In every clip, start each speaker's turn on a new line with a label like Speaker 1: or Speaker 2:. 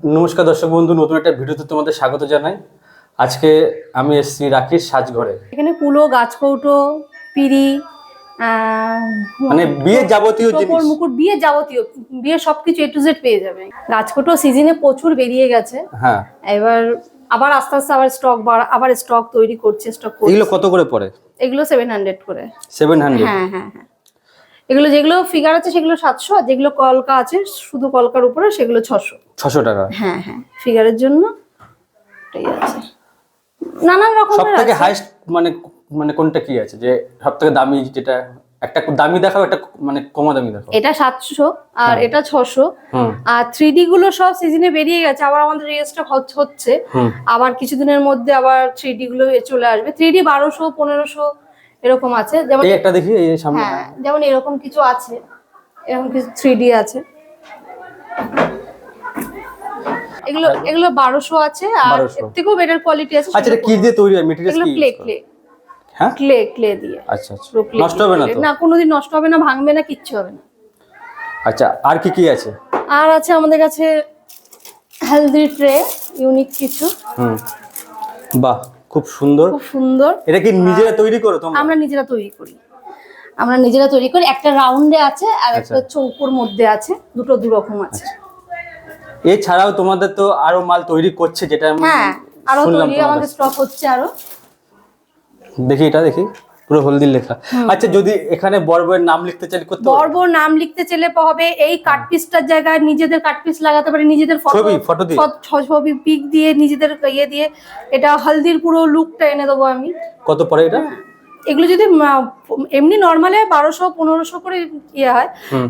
Speaker 1: নমস্কার দর্শক বন্ধু নতুন একটা ভিডিওতে তোমাদের স্বাগত জানাই। আজকে আমি এসেছি রাখির সাজঘরে।
Speaker 2: এখানে কুলো গাছকৌটো পিড়ি
Speaker 1: মানে বিয়ের যাবতীয় জিনিস।
Speaker 2: মুকুট বিয়ে যাবতীয় বিয়ে সবকিছু এ টু জেড পেয়ে যাবে। গাছকৌটো সিজনে প্রচুর বেরিয়ে গেছে।
Speaker 1: হ্যাঁ।
Speaker 2: এবার আবার আস্তে আস্তে আবার স্টক আবার স্টক তৈরি করছে স্টক
Speaker 1: এগুলো কত করে পড়ে?
Speaker 2: এগুলো সেভেন হান্ড্রেড করে।
Speaker 1: সেভেন হান্ড্রেড
Speaker 2: হ্যাঁ হ্যাঁ হ্যাঁ। এগুলো যেগুলো ফিগার আছে সেগুলো সাতশো আর যেগুলো কলকা আছে শুধু কলকার উপরে সেগুলো ছশো।
Speaker 1: ছশো টাকা।
Speaker 2: হ্যাঁ হ্যাঁ ফিগারের জন্য এটাই আছে। নানান
Speaker 1: সব
Speaker 2: রকমের
Speaker 1: থেকে হাইস্ট মানে মানে কোনটা কি আছে? যে সব থেকে দামি যেটা একটা দামি দেখাও একটা মানে কমা দামি দেখাও।
Speaker 2: এটা সাতশো আর এটা ছশো। আর থ্রি ডি গুলো সব সিজনে বেরিয়ে গেছে আবার আমাদের রিস্টক হচ্ছে। আবার কিছুদিনের মধ্যে আবার থ্রি ডি গুলো চলে আসবে। থ্রি ডি বারোশো পনেরোশো এরকম আছে। যেমন
Speaker 1: এই একটা দেখি এই সামনে
Speaker 2: হ্যাঁ যেমন এরকম কিছু আছে এরকম কিছু থ্রি ডি আছে। এগুলো এগুলো বারোশো আছে আর
Speaker 1: 1200
Speaker 2: এর থেকেও বেটার কোয়ালিটি আছে
Speaker 1: আচ্ছা এটা কি দিয়ে তৈরি হয়? মেটেরিয়াল কি
Speaker 2: ক্লে ক্লে
Speaker 1: হ্যাঁ?
Speaker 2: ক্লে ক্লে দিয়ে।
Speaker 1: আচ্ছা আচ্ছা। নষ্ট হবে না তো?
Speaker 2: না কোনোদিন নষ্ট হবে না ভাঙবে না কিচ্ছু হবে না।
Speaker 1: আচ্ছা আর কি কি আছে?
Speaker 2: আর আছে আমাদের কাছে হেলদি ট্রে ইউনিক কিছু।
Speaker 1: হুম। বাহ। খুব সুন্দর।
Speaker 2: খুব সুন্দর।
Speaker 1: এটা কি নিজেরা তৈরি করো তোমরা?
Speaker 2: আমরা নিজেরা তৈরি করি। আমরা নিজেরা তৈরি করি। একটা রাউন্ডে আছে আর
Speaker 1: আচ্ছা।
Speaker 2: একটা চৌকোর মধ্যে আছে। দুটো দু রকম আছে
Speaker 1: এছাড়াও তোমাদের তো আরও মাল তৈরি করছে যেটা
Speaker 2: হ্যাঁ
Speaker 1: আরও
Speaker 2: তৈরি আমাদের স্টক হচ্ছে আরও।
Speaker 1: দেখি এটা দেখি। পুরো হলদির লেখা। আচ্ছা যদি এখানে বড় নাম লিখতে চাই করতে পারব?
Speaker 2: বড় বড় নাম লিখতে চাইলে হবে এই কাট পিসটার জায়গায় নিজেদের কাট পিস লাগাতে পারে নিজেদের
Speaker 1: ছবি, photo দিয়ে?
Speaker 2: ছবি পিক দিয়ে নিজেদের ইয়ে দিয়ে। এটা হলদির পুরো লুকটা এনে দেবো আমি।
Speaker 1: কত পড়ে এটা?
Speaker 2: এগুলো যদি এমনি নর্মালে বারোশো পনেরোশো করে ইয়ে হয়।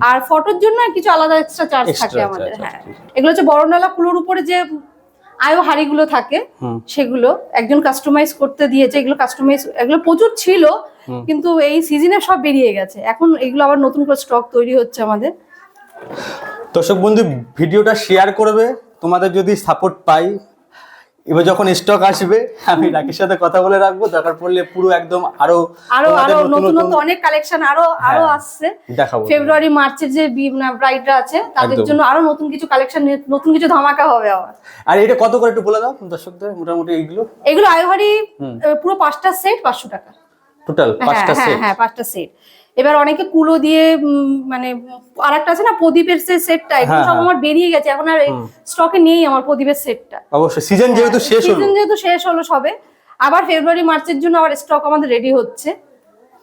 Speaker 2: আর ফটোর জন্য কিছু আলাদা এক্সট্রা চার্জ থাকে আমাদের হ্যাঁ। এগুলো হচ্ছে বড়নালা কুলোর উপরে যে আয়ো হাড়িগুলো থাকে সেগুলো একজন কাস্টমাইজ করতে দিয়েছে এগুলো কাস্টমাইজ এগুলো প্রচুর ছিল কিন্তু এই সিজনে সব বেরিয়ে গেছে। এখন এগুলো আবার নতুন করে স্টক তৈরি হচ্ছে আমাদের।
Speaker 1: দর্শক বন্ধু ভিডিওটা শেয়ার করবে। তোমাদের যদি সাপোর্ট পাই এবার যখন স্টক আসবে আমি রাকির সাথে কথা বলে রাখব। দরকার পড়লে পুরো একদম
Speaker 2: আরও
Speaker 1: আরও
Speaker 2: আরও নতুন
Speaker 1: নতুন
Speaker 2: অনেক কালেকশন আরও আরও
Speaker 1: হ্যাঁ।
Speaker 2: আসছে।
Speaker 1: দেখাবো।
Speaker 2: ফেব্রুয়ারি মার্চের যে ব্রাইডরা আছে তাদের জন্য আরও নতুন কিছু কালেকশন নতুন কিছু ধামাকা হবে আবার।
Speaker 1: আর এটা কত করে একটু বলে দাও দর্শকদের মোটামুটি এইগুলো?
Speaker 2: এগুলো আয়োহারি
Speaker 1: হুম।
Speaker 2: পুরো পাঁচটা সেট পাঁচশো টাকা।
Speaker 1: টোটাল
Speaker 2: হ্যাঁ
Speaker 1: পাঁচটা
Speaker 2: হ্যাঁ
Speaker 1: সেট
Speaker 2: হ্যাঁ পাঁচটা সেট এবার অনেকে কুলো দিয়ে মানে আর একটা আছে না প্রদীপের সে সেটটা এগুলো
Speaker 1: হ্যাঁ,
Speaker 2: সব
Speaker 1: হ্যাঁ।
Speaker 2: আমার বেরিয়ে গেছে। এখন আর স্টকে নেই আমার প্রদীপের সেটটা
Speaker 1: অবশ্যই সিজন যেহেতু শেষ হলো।
Speaker 2: সিজন যেহেতু শেষ হলো সবে। আবার ফেব্রুয়ারি মার্চের জন্য আবার স্টক আমাদের রেডি হচ্ছে।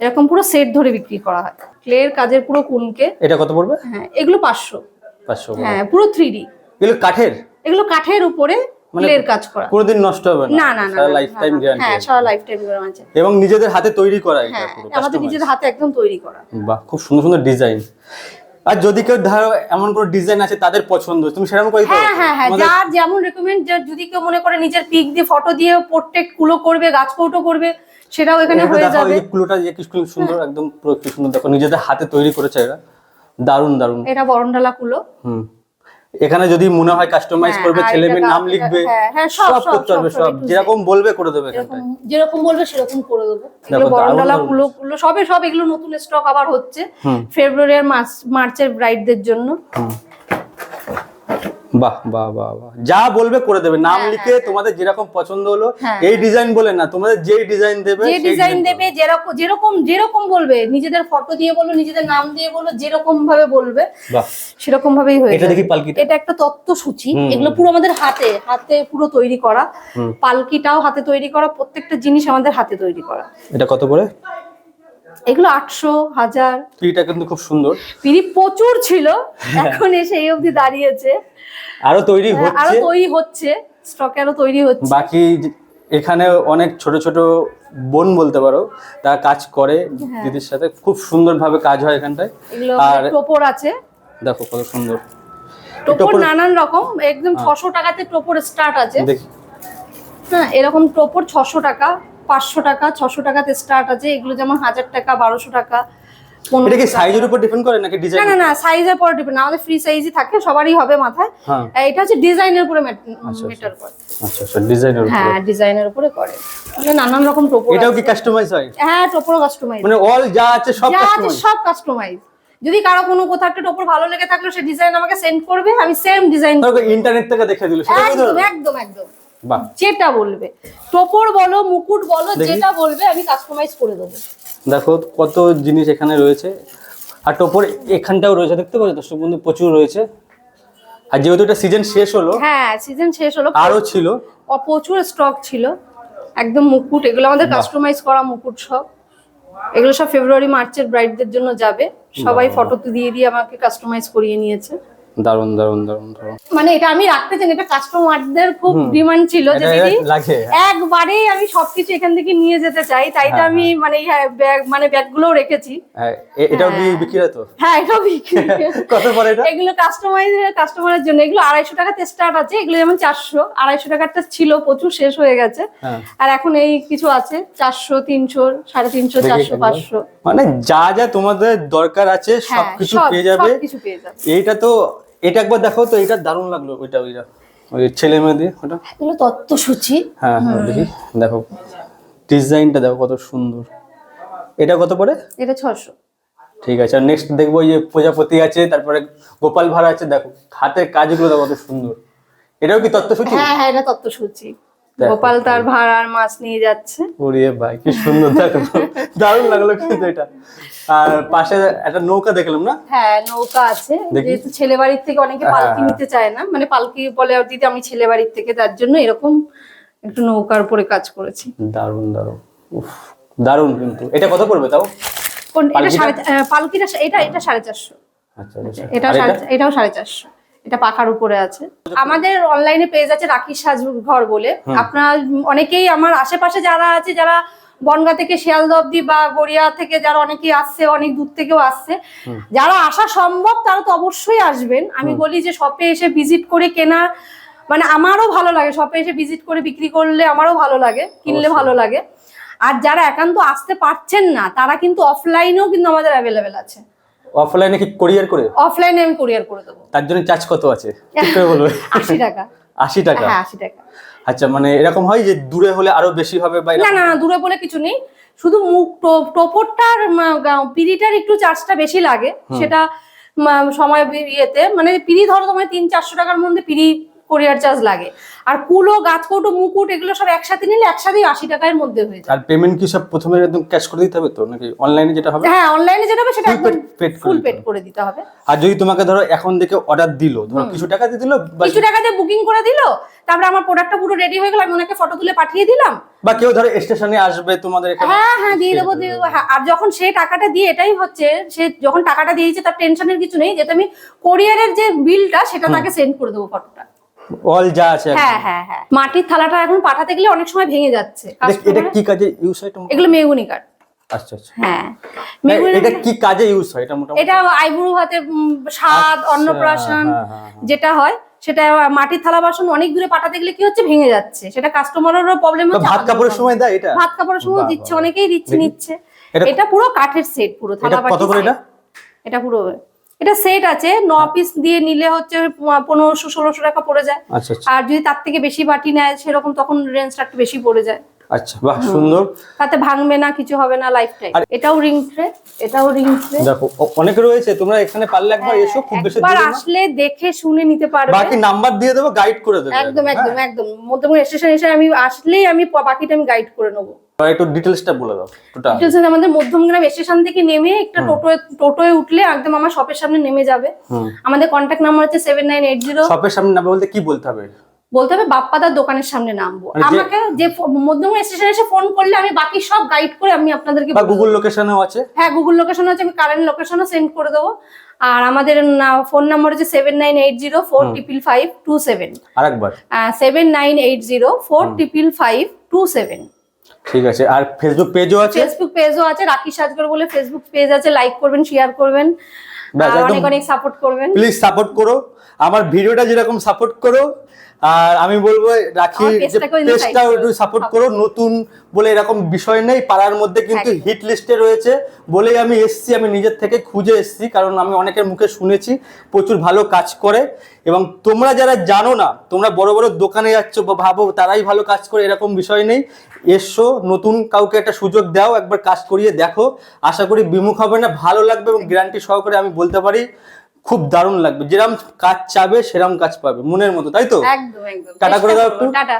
Speaker 2: এরকম পুরো সেট ধরে বিক্রি করা হয়। ক্লের কাজের পুরো কুনকে।
Speaker 1: এটা কত পড়বে?
Speaker 2: হ্যাঁ এগুলো পাঁচশো।
Speaker 1: পাঁচশো
Speaker 2: হ্যাঁ পুরো থ্রি ডি
Speaker 1: এগুলো কাঠের?
Speaker 2: এগুলো কাঠের উপরে
Speaker 1: মানে
Speaker 2: কাজ করা।
Speaker 1: কোনোদিন নষ্ট হবে
Speaker 2: না। না না
Speaker 1: সারা লাইফ টাইম। গ্যারান্টি
Speaker 2: হ্যাঁ সারা লাইফ টাইম আছে।
Speaker 1: এবং নিজেদের হাতে তৈরি করা এটা
Speaker 2: হ্যাঁ
Speaker 1: পুরো
Speaker 2: আমাদের নিজেদের হাতে একদম তৈরি করা।
Speaker 1: বাহ খুব সুন্দর সুন্দর ডিজাইন আর যদি কেউ ধরো এমন কোনো ডিজাইন আছে তাদের পছন্দ তুমি সেরকম করে
Speaker 2: হ্যাঁ হ্যাঁ হ্যাঁ যার যেমন রেকমেন্ড যদি কেউ মনে করে নিজের পিক দিয়ে ফটো দিয়ে পোর্ট্রেট কুলো করবে গাছ কৌটো করবে সেটাও এখানে হয়ে যাবে।
Speaker 1: কুলোটা যে কি সুন্দর একদম পুরো কি সুন্দর দেখো নিজেদের হাতে তৈরি করেছে এরা। দারুণ দারুণ
Speaker 2: এটা বরণডালা কুলো।
Speaker 1: হুম। এখানে যদি মনে হয় কাস্টমাইজ
Speaker 2: হ্যাঁ,
Speaker 1: করবে
Speaker 2: আর
Speaker 1: ছেলে মেয়ের নাম লিখবে
Speaker 2: হ্যাঁ, হ্যাঁ, সব,
Speaker 1: করতে হবে
Speaker 2: সব।
Speaker 1: যেরকম বলবে করে দেবে
Speaker 2: যেরকম বলবে সেরকম করে দেবো
Speaker 1: দারুণ।
Speaker 2: কুলো কুলো সবে সব এগুলো নতুন স্টক আবার হচ্ছে ফেব্রুয়ারি আর মার্চ মার্চের ব্রাইডদের জন্য।
Speaker 1: বাহ বাহ বাহ বাহ। যা বলবে করে দেবে। নাম লিখে তোমাদের যেরকম পছন্দ হলো
Speaker 2: হ্যাঁ।
Speaker 1: এই ডিজাইন বলে না তোমাদের যেই ডিজাইন দেবে
Speaker 2: যে ডিজাইন দেবে। যেরকম যেরকম যেরকম বলবে নিজেদের ফটো দিয়ে বলো নিজেদের নাম দিয়ে বলো যেরকম ভাবে বলবে সেরকম ভাবেই হয়ে
Speaker 1: এটা দেখি পালকিটা।
Speaker 2: এটা একটা তত্ত্ব সূচি এগুলো পুরো আমাদের হাতে হাতে পুরো তৈরি করা। পালকিটাও হাতে তৈরি করা প্রত্যেকটা জিনিস আমাদের হাতে তৈরি করা।
Speaker 1: এটা কত করে?
Speaker 2: এগুলো আটশো হাজার।
Speaker 1: এটা কিন্তু খুব সুন্দর।
Speaker 2: পিড়ি প্রচুর ছিল এখন এসে এই অবধি দাঁড়িয়েছে।
Speaker 1: আরও তৈরি
Speaker 2: হ্যাঁ,
Speaker 1: আরও
Speaker 2: তৈরি হচ্ছে স্টকে আরও তৈরি হচ্ছে।
Speaker 1: বাকি এখানে অনেক ছোট ছোট বোন বলতে পারো তারা কাজ করে দিদির সাথে। খুব সুন্দরভাবে কাজ হয় এখানটায়।
Speaker 2: এগুলো
Speaker 1: আর
Speaker 2: টোপর আছে।
Speaker 1: দেখো কত সুন্দর।
Speaker 2: টোপর
Speaker 1: টোপর-
Speaker 2: নানান রকম একদম ছশো টাকাতে টোপর স্টার্ট আছে।
Speaker 1: দেখি।
Speaker 2: হ্যাঁ এরকম টোপর ছশো টাকা। পাঁচশো টাকা ছশো টাকাতে স্টার্ট আছে। এগুলো যেমন হাজার টাকা বারোশো টাকা
Speaker 1: এটা কি সাইজের উপর ডিপেন্ড করে নাকি ডিজাইন
Speaker 2: না না সাইজের পরে ডিপেন্ড আমাদের ফ্রি সাইজই থাকে সবারই হবে মাথায়।
Speaker 1: হ্যাঁ।
Speaker 2: এটা হচ্ছে ডিজাইনের উপরে মেটার করে।
Speaker 1: আচ্ছা আচ্ছা ডিজাইনের উপর।
Speaker 2: হ্যাঁ ডিজাইনের উপরে করে। মানে নানান রকম টোপর
Speaker 1: এটাও কি কাস্টমাইজ হয়?
Speaker 2: হ্যাঁ টোপরও কাস্টমাইজ
Speaker 1: মানে অল যা আছে সব কাস্টমাইজ
Speaker 2: সব কাস্টমাইজ যদি কারও কোনো কোথাও একটা টোপর ভালো লেগে থাকল সে ডিজাইন আমাকে সেন্ড করবে আমি সেম ডিজাইন
Speaker 1: ইন্টারনেট থেকে দেখে দিল
Speaker 2: একদম একদম একদম। যেটা বলবে। টোপর বলো মুকুট বলো যেটা বলবে আমি কাস্টমাইজ করে দেবো।
Speaker 1: দেখো কত জিনিস এখানে রয়েছে। আর টোপর এখানটাও রয়েছে দেখতে পাচ্ছ দর্শক বন্ধু প্রচুর রয়েছে। আর যেহেতু এটা সিজন শেষ হলো
Speaker 2: হ্যাঁ সিজন শেষ হলো
Speaker 1: আরও ছিল।
Speaker 2: প্রচুর স্টক ছিল। একদম মুকুট এগুলো আমাদের কাস্টমাইজ করা মুকুট সব। এগুলো সব ফেব্রুয়ারি মার্চের ব্রাইডদের জন্য যাবে। সবাই ফটো দিয়ে দিয়ে আমাকে কাস্টমাইজ করিয়ে নিয়েছে।
Speaker 1: দারুণ দারুণ দারুণ দারুণ
Speaker 2: মানে এটা আমি রাখতে চাই এটা কাস্টমারদের খুব ডিমান্ড ছিল যে দিদি
Speaker 1: লাগে।
Speaker 2: একবারেই আমি সবকিছু এখান থেকে নিয়ে যেতে চাই তাই তো আমি মানে ব্যাগ মানে ব্যাগগুলোও রেখেছি।
Speaker 1: হ্যাঁ, এটাও কি বিক্রি হয় তো?
Speaker 2: হ্যাঁ এটাও বিক্রি।
Speaker 1: কত পরে এটা?
Speaker 2: এগুলো কাস্টমাইজ কাস্টমারের জন্য। এগুলো আড়াইশো টাকাতে স্টার্ট আছে এগুলো যেমন চারশো আড়াইশো টাকারটা ছিল প্রচুর শেষ হয়ে গেছে।
Speaker 1: হ্যাঁ।
Speaker 2: আর এখন এই কিছু আছে চারশো তিনশো সাড়ে তিনশো চারশো
Speaker 1: একবার।
Speaker 2: পাঁচশো।
Speaker 1: মানে যা যা তোমাদের দরকার আছে
Speaker 2: হ্যাঁ
Speaker 1: সবকিছু পেয়ে যাবে। এইটা তো এটা একবার দেখো তো এটা দারুণ লাগল ওইটা ওইটা। ওই ছেলে মেয়েদের ওটা?
Speaker 2: এগুলো তত্ত্বসূচি।
Speaker 1: হ্যাঁ হ্যাঁ দেখি দেখো। ডিজাইনটা দেখো কত সুন্দর। এটা কত পড়ে?
Speaker 2: এটা ছশো
Speaker 1: ঠিক আছে আর নেক্সট দেখব ওই যে প্রজাপতি আছে তারপরে গোপাল ভাড়া আছে দেখো। হাতের কাজগুলো দেখো কত সুন্দর। এটাও কি তত্ত্বসূচি?
Speaker 2: হ্যাঁ হ্যাঁ এটা তত্ত্বসূচি। গোপাল তার ভাড়ার মাছ নিয়ে যাচ্ছে।
Speaker 1: ওরে ভাই কি সুন্দর দেখো। দারুণ লাগল কিন্তু এটা। আর পাশে একটা নৌকা দেখলাম না?
Speaker 2: হ্যাঁ নৌকা আছে। যেহেতু ছেলে বাড়ির থেকে অনেকে
Speaker 1: হ্যাঁ,
Speaker 2: পালকি
Speaker 1: হ্যাঁ।
Speaker 2: নিতে চায় না মানে পালকি বলে দিদি আমি ছেলে বাড়ির থেকে তার জন্য এরকম একটু নৌকার উপরে কাজ করেছি।
Speaker 1: দারুণ দারুণ। উফ দারুণ কিন্তু। এটা কত পড়বে তাও?
Speaker 2: কোন এটা
Speaker 1: পালকিটা?
Speaker 2: সাড়ে পালকিটা এটা এটা সাড়ে চারশো।
Speaker 1: আচ্ছা এটা?
Speaker 2: এটাও সাড়ে চারশো। এটা পাখার উপরে আছে। আমাদের অনলাইনে পেজ আছে রাখির সাজ ঘর বলে। আপনার অনেকেই আমার আশেপাশে যারা আছে যারা বনগা থেকে শিয়ালদা অব্দি বা গড়িয়া থেকে যারা অনেকেই আসছে অনেক দূর থেকেও আসছে যারা আসা সম্ভব তারা তো অবশ্যই আসবেন। আমি বলি যে শপে এসে ভিজিট করে কেনা মানে আমারও ভালো লাগে। শপে এসে ভিজিট করে বিক্রি করলে আমারও ভালো লাগে কিনলে ভালো লাগে। আর যারা একান্ত আসতে পারছেন না তারা কিন্তু অফলাইনেও কিন্তু আমাদের অ্যাভেলেবেল আছে।
Speaker 1: অফলাইনে কি কুরিয়ার করে?
Speaker 2: অফলাইনে আমি কুরিয়ার করে দেবো।
Speaker 1: তার জন্য চার্জ কত আছে? ঠিক করে বলবে।
Speaker 2: আশি টাকা।
Speaker 1: আশি টাকা?
Speaker 2: হ্যাঁ আশি টাকা।
Speaker 1: আচ্ছা মানে এরকম হয় যে দূরে হলে আরও বেশি হবে বা
Speaker 2: না না না দূরে বলে কিছু নেই। শুধু মুখ টোপরটার পিড়িটার একটু চার্জটা বেশি লাগে। সেটা সময় ইয়েতে। মানে পিড়ি ধরো তোমার তিন চারশো টাকার মধ্যে পিড়ি কোরিয়ার চার্জ লাগে। আর কুলো গাছকৌটো মুকুট এগুলো সব একসাথে নিলে একসাথেই আশি টাকার মধ্যে হয়ে যায়।
Speaker 1: আর পেমেন্ট কি সব প্রথমে একদম ক্যাশ করে দিতে হবে তো? নাকি অনলাইনে যেটা হবে?
Speaker 2: হ্যাঁ অনলাইনে যেটা হবে সেটা একদম ফুল পেড করে দিতে হবে।
Speaker 1: আর যদি তোমাকে ধরো এখন থেকে অর্ডার দিল ধরো কিছু টাকা দিয়ে দিল
Speaker 2: কিছু টাকা দিয়ে বুকিং করে দিল তারপরে আমার প্রোডাক্টটা পুরো রেডি হয়ে গেল আমি ওনাকে ফটো তুলে পাঠিয়ে দিলাম।
Speaker 1: বা কেউ ধরো স্টেশনে আসবে তোমাদের এখানে।
Speaker 2: হ্যাঁ হ্যাঁ দিয়ে দেবো দিয়ে হ্যাঁ আর যখন সে টাকাটা দিয়ে এটাই হচ্ছে সে যখন টাকাটা দিয়েছে তার টেনশনের কিছু নেই। যেটা আমি কোরিয়ারের যে বিলটা সেটা তাকে সেন্ড করে দেবো ফটোটা
Speaker 1: অল যা আছে
Speaker 2: হ্যাঁ হ্যাঁ হ্যাঁ। মাটির থালাটা এখন পাঠাতে গেলে অনেক সময় ভেঙে যাচ্ছে।
Speaker 1: এটা- কি কাজে ইউজ হয়
Speaker 2: এগুলো মেগুনি কাঠ।
Speaker 1: আচ্ছা আচ্ছা।
Speaker 2: হ্যাঁ। মেগুনি
Speaker 1: এটা কি কাজে ইউজ হয় এটা মোটামুটি?
Speaker 2: এটা আইবুড়ো হাতে স্বাদ
Speaker 1: আচ্ছা,
Speaker 2: অন্নপ্রাশন
Speaker 1: হ্যাঁ, হ্যাঁ, হ্যাঁ।
Speaker 2: যেটা হয় সেটা মাটির থালা বাসন অনেক দূরে পাঠাতে গেলে কি হচ্ছে ভেঙে যাচ্ছে। সেটা কাস্টমারেরও প্রবলেম হচ্ছে
Speaker 1: ভাত কাপড়ের সময় দেয় এটা?
Speaker 2: ভাত কাপড়ের সময় দিচ্ছে অনেকেই দিচ্ছে নিচ্ছে।
Speaker 1: এটা-
Speaker 2: পুরো কাঠের সেট পুরো থালা
Speaker 1: এটা কত করে এটা?
Speaker 2: এটা পুরো এটা সেট আছে ন পিস দিয়ে নিলে হচ্ছে পনেরোশো ষোলোশো টাকা পড়ে যায়।
Speaker 1: আচ্ছা আচ্ছা।
Speaker 2: আর যদি তার থেকে বেশি বাটি নেয় সেরকম তখন রেঞ্জটা একটু বেশি পড়ে যায়।
Speaker 1: আচ্ছা বাহ সুন্দর।
Speaker 2: তাতে ভাঙবে না কিছু হবে না লাইফ টাইম এটাও রিং ট্রে এটাও রিং ট্রে
Speaker 1: দেখো অনেক রয়েছে তোমরা এখানে পারলে একবার এসো খুব বেশি
Speaker 2: একবার আসলে দেখে শুনে নিতে পারবে।
Speaker 1: বাকি নাম্বার দিয়ে দেবো গাইড করে দেবে।
Speaker 2: একদম
Speaker 1: হ্যাঁ?
Speaker 2: একদম একদম। মধ্যমগ্রাম স্টেশন এসে আমি আসলেই আমি বাকিটা আমি গাইড করে নেব।
Speaker 1: একটু ডিটেলসটা বলে দাও টোটাল
Speaker 2: আছে আমাদের মধ্যমগ্রাম স্টেশন থেকে নেমে একটা টোটোয় টোটোয় উঠলে একদম আমার শপের সামনে নেমে যাবে। আমাদের কন্ট্যাক্ট নাম্বার হচ্ছে সেভেন নাইন এইট জিরো
Speaker 1: শপের সামনে নামবে বলতে কি বলতে হবে?
Speaker 2: বলতে হবে বাপ্পাদার দোকানের সামনে নামবো।
Speaker 1: মানে যে-
Speaker 2: আমাকে যে মধ্যমগ্রাম স্টেশনে এসে ফোন করলে আমি বাকি সব গাইড করে আমি আপনাদেরকে
Speaker 1: গুগল লোকেশনেও আছে?
Speaker 2: হ্যাঁ গুগল লোকেশন আছে আমি কারেন্ট লোকেশনও সেন্ড করে দেবো। আর আমাদের ফোন নাম্বার হচ্ছে seven nine eight zero four triple five two seven
Speaker 1: আরেকবার।
Speaker 2: Seven nine eight zero four triple five two seven
Speaker 1: ঠিক আছে আর ফেসবুক পেজও আছে?
Speaker 2: ফেসবুক পেজও আছে রাখি সাজগর বলে ফেসবুক পেজ আছে লাইক করবেন শেয়ার করবেন অনেক অনেক সাপোর্ট করবেন।
Speaker 1: প্লিজ সাপোর্ট করো। আমার ভিডিওটা যেরকম সাপোর্ট করো আর আমি বলব রাখি যে পেজটা একটু সাপোর্ট করো নতুন বলে এরকম বিষয় নেই পাড়ার মধ্যে কিন্তু হিট লিস্টে রয়েছে। বলেই আমি এসছি আমি নিজের থেকে খুঁজে এসছি কারণ আমি অনেকের মুখে শুনেছি প্রচুর ভালো কাজ করে। এবং তোমরা যারা জানো না তোমরা বড় বড় দোকানে যাচ্ছ বা ভাবো তারাই ভালো কাজ করে এরকম বিষয় নেই। এসো নতুন কাউকে একটা সুযোগ দাও একবার কাজ করিয়ে দেখো। আশা করি বিমুখ হবে না ভালো লাগবে এবং গ্যারান্টি সহকারে আমি বলতে পারি। খুব দারুণ লাগবে। যেরকম কাজ চাবে সেরকম কাজ পাবে। মনের মতো তাই তো? টাটা করে দাও একটু।
Speaker 2: টাটা।